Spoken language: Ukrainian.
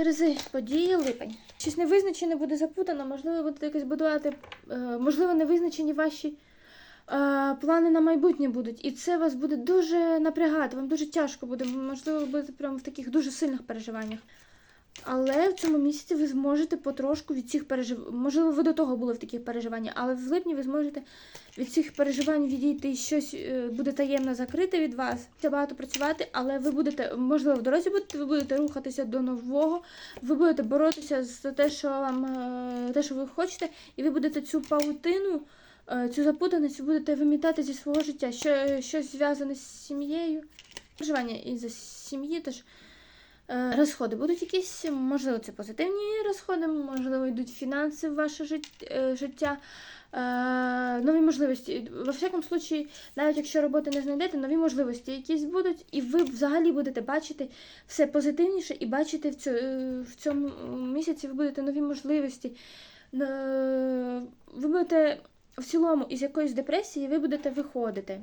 Терези, події липень. Щось невизначене буде запутано, можливо, будете якось будувати, е, можливо, невизначені ваші е, плани на майбутнє будуть. І це вас буде дуже напрягати, вам дуже тяжко буде, можливо, ви будете прямо в таких дуже сильних переживаннях. Але в цьому місяці ви зможете потрошку від цих переживань. Можливо, ви до того були в таких переживаннях, але в липні ви зможете від цих переживань відійти щось е, буде таємно закрите від вас. Це багато працювати, але ви будете, можливо, в дорозі будете, ви будете рухатися до нового, ви будете боротися за те, що вам е, те, що ви хочете, і ви будете цю паутину, е, цю запутаність будете вимітати зі свого життя. Що, щось зв'язане з сім'єю. Переживання із за сім'ї теж. Е, Розходи будуть якісь, можливо, це позитивні розходи, можливо, йдуть фінанси в ваше е, життя, е, нові можливості. Во всякому случаї, навіть якщо роботи не знайдете, нові можливості якісь будуть, і ви взагалі будете бачити все позитивніше і бачити в, цьо, в цьому місяці ви будете нові можливості. Ви будете в цілому із якоїсь депресії ви будете виходити.